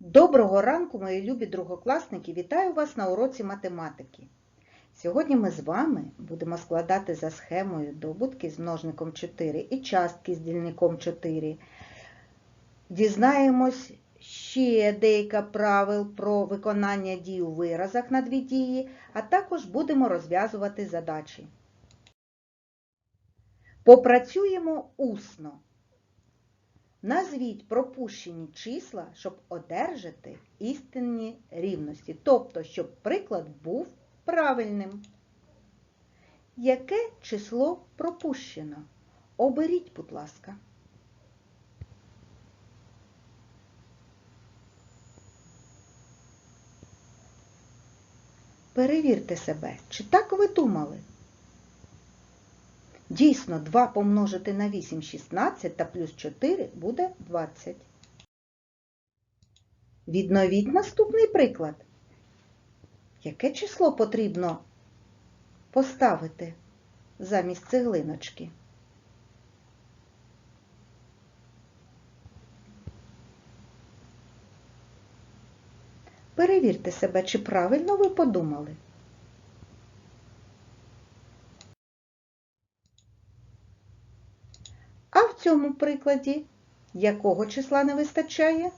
Доброго ранку, мої любі другокласники! Вітаю вас на уроці математики. Сьогодні ми з вами будемо складати за схемою добутки з множником 4 і частки з дільником 4. Дізнаємось ще декілька правил про виконання дій у виразах на дві дії, а також будемо розв'язувати задачі. Попрацюємо усно. Назвіть пропущені числа, щоб одержати істинні рівності, тобто, щоб приклад був правильним. Яке число пропущено? Оберіть, будь ласка. Перевірте себе, чи так ви думали? Дійсно, 2 помножити на 8 – 16 та плюс 4 буде 20. Відновіть наступний приклад. Яке число потрібно поставити замість цеглиночки? Перевірте себе, чи правильно ви подумали. А в цьому прикладі якого числа не вистачає?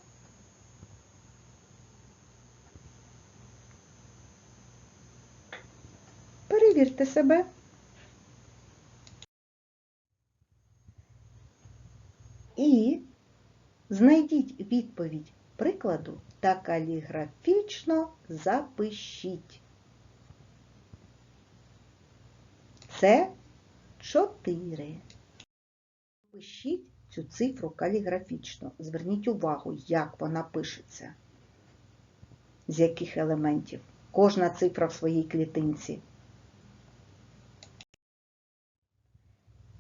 Перевірте себе. І знайдіть відповідь прикладу та каліграфічно запишіть. Це 4. Пишіть цю цифру каліграфічно. Зверніть увагу, як вона пишеться, з яких елементів. Кожна цифра в своїй клітинці.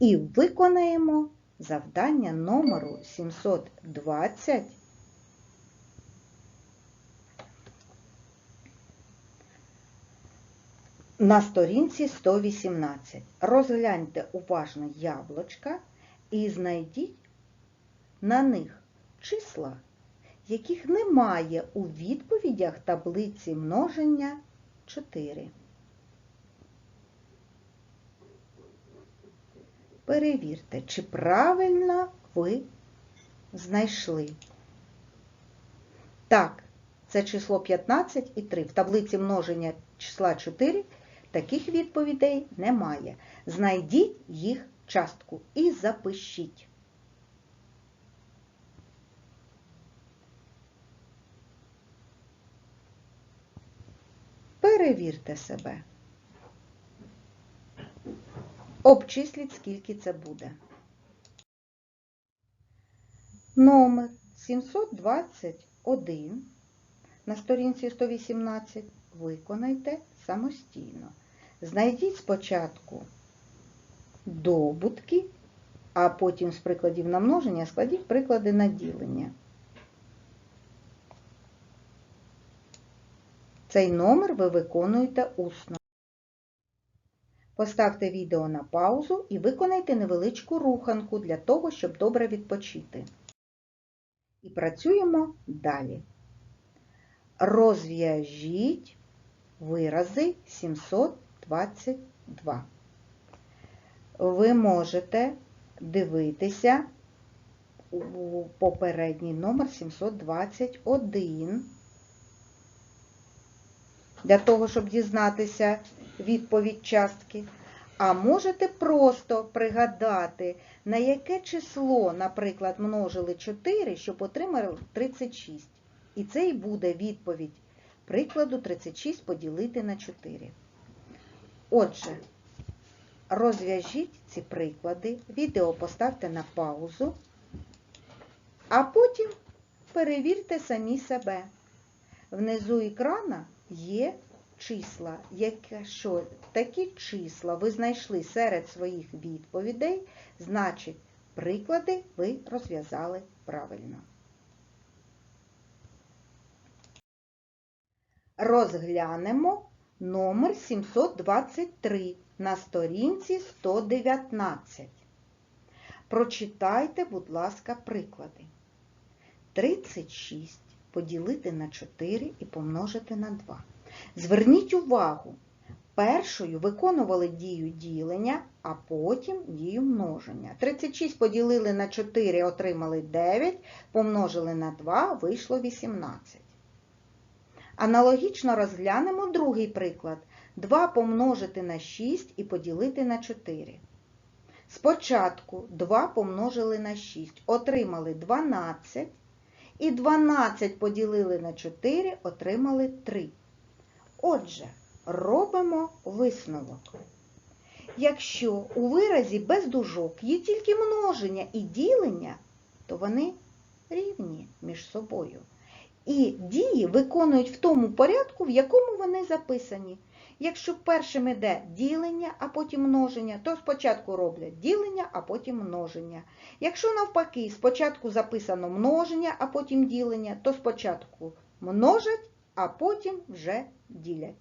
І виконаємо завдання номеру 720 на сторінці 118. Розгляньте уважно яблучка і знайдіть на них числа, яких немає у відповідях таблиці множення 4. Перевірте, чи правильно ви знайшли. Так, це число 15 і 3. В таблиці множення числа 4 таких відповідей немає. Знайдіть їх частку і запишіть. Перевірте себе. Обчисліть, скільки це буде. Номер 721 на сторінці 118 виконайте самостійно. Знайдіть спочатку добутки, а потім з прикладів на множення складіть приклади на ділення. Цей номер ви виконуєте усно. Поставте відео на паузу і виконайте невеличку руханку для того, щоб добре відпочити. І працюємо далі. Розв'яжіть вирази 722. Ви можете дивитися у попередній номер 721. Для того, щоб дізнатися відповідь частки. А можете просто пригадати, на яке число, наприклад, множили 4, щоб отримали 36. І це і буде відповідь прикладу 36 поділити на 4. Отже, розв'яжіть ці приклади, відео поставте на паузу, а потім перевірте самі себе. Внизу екрана є числа. Якщо такі числа ви знайшли серед своїх відповідей, значить приклади ви розв'язали правильно. Розглянемо номер 723 на сторінці 119. Прочитайте, будь ласка, приклади. 36 поділити на 4 і помножити на 2. Зверніть увагу, першою виконували дію ділення, а потім дію множення. 36 поділили на 4, отримали 9, помножили на 2, вийшло 18. Аналогічно розглянемо другий приклад. 2 помножити на 6 і поділити на 4. Спочатку 2 помножили на 6, отримали 12, і 12 поділили на 4, отримали 3. Отже, робимо висновок. Якщо у виразі без дужок є тільки множення і ділення, то вони рівні між собою. І дії виконують в тому порядку, в якому вони записані. Якщо першим іде ділення, а потім множення, то спочатку роблять ділення, а потім множення. Якщо навпаки, спочатку записано множення, а потім ділення, то спочатку множать, а потім вже ділять.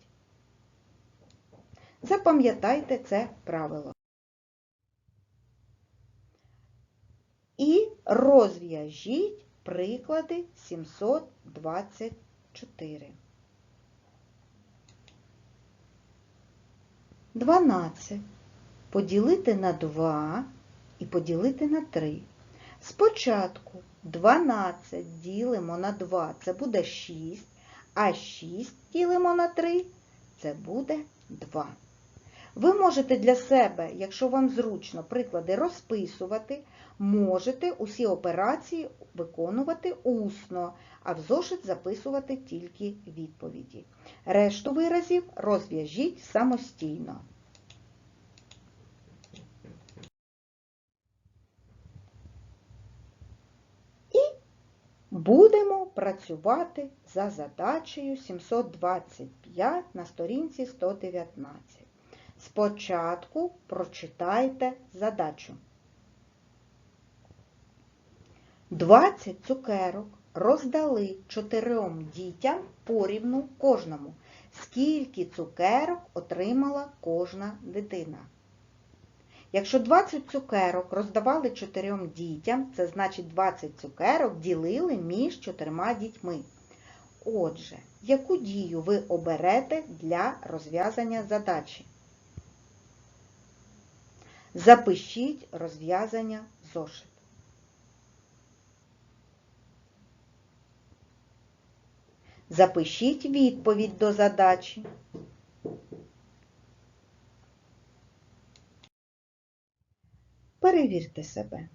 Запам'ятайте це правило. І розв'яжіть приклади 724. 12 поділити на 2 і поділити на 3. Спочатку 12 ділимо на 2, це буде 6, а 6 ділимо на 3, це буде 2. Ви можете для себе, якщо вам зручно, приклади розписувати, можете усі операції виконувати усно, а в зошит записувати тільки відповіді. Решту виразів розв'яжіть самостійно. І будемо працювати за задачею 725 на сторінці 119. Спочатку прочитайте задачу. 20 цукерок роздали чотирьом дітям порівну кожному. Скільки цукерок отримала кожна дитина? Якщо 20 цукерок роздавали чотирьом дітям, це значить 20 цукерок ділили між чотирма дітьми. Отже, яку дію ви оберете для розв'язання задачі? Запишіть розв'язання зошит. Запишіть відповідь до задачі. Перевірте себе.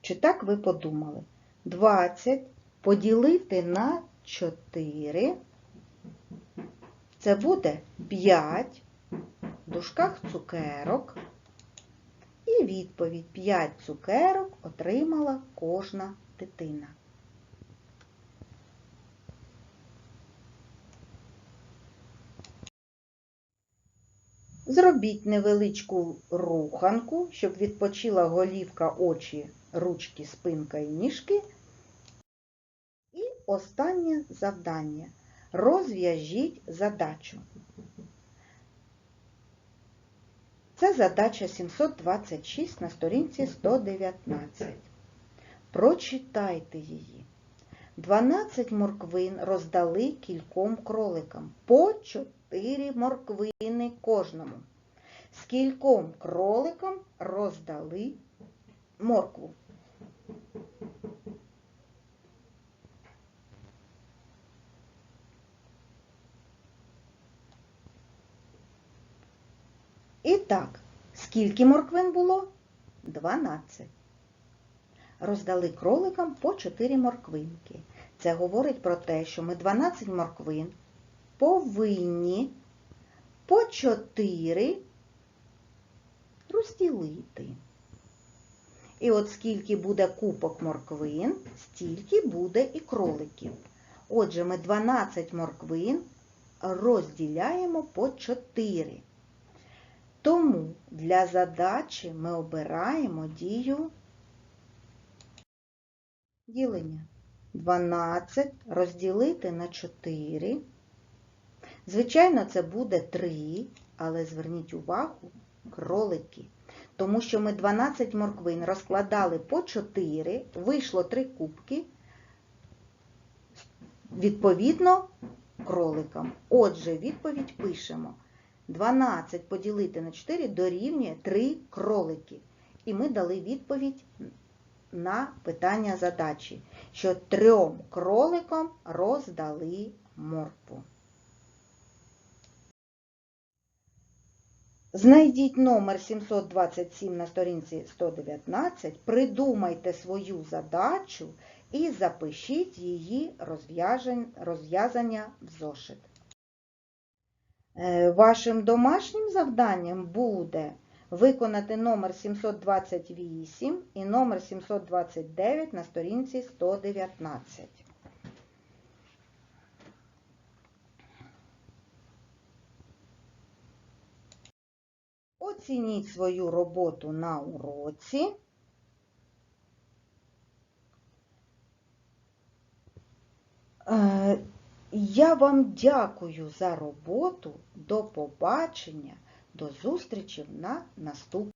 Чи так ви подумали? 20 поділити на 4. Це буде 5 в дужках цукерок. І відповідь 5 цукерок отримала кожна дитина. Зробіть невеличку руханку, щоб відпочила голівка, очі, ручки, спинка і ніжки. І останнє завдання. Розв'яжіть задачу. Це задача 726 на сторінці 119. Прочитайте її. 12 морквин роздали кільком кроликам. По 4 морквини кожному. Скільком кроликам роздали моркву. І так, скільки морквин було? 12. Роздали кроликам по 4 морквинки. Це говорить про те, що ми 12 морквин повинні по 4 розділити. І от скільки буде купок морквин, стільки буде і кроликів. Отже, ми 12 морквин розділяємо по 4. Тому для задачі ми обираємо дію ділення. 12 розділити на 4. Звичайно, це буде 3, але зверніть увагу, кролики. Тому що ми 12 морквин розкладали по 4, вийшло 3 кубки. відповідно кроликам. Отже, відповідь пишемо. 12 поділити на 4 дорівнює 3 кролики. І ми дали відповідь на питання задачі, що трьом кроликам роздали моркву. Знайдіть номер 727 на сторінці 119, придумайте свою задачу і запишіть її розв'язання в зошит. Е, Вашим домашнім завданням буде виконати номер 728 і номер 729 на сторінці 119. Оцініть свою роботу на уроці. Я вам дякую за роботу. До побачення, до зустрічі на наступному.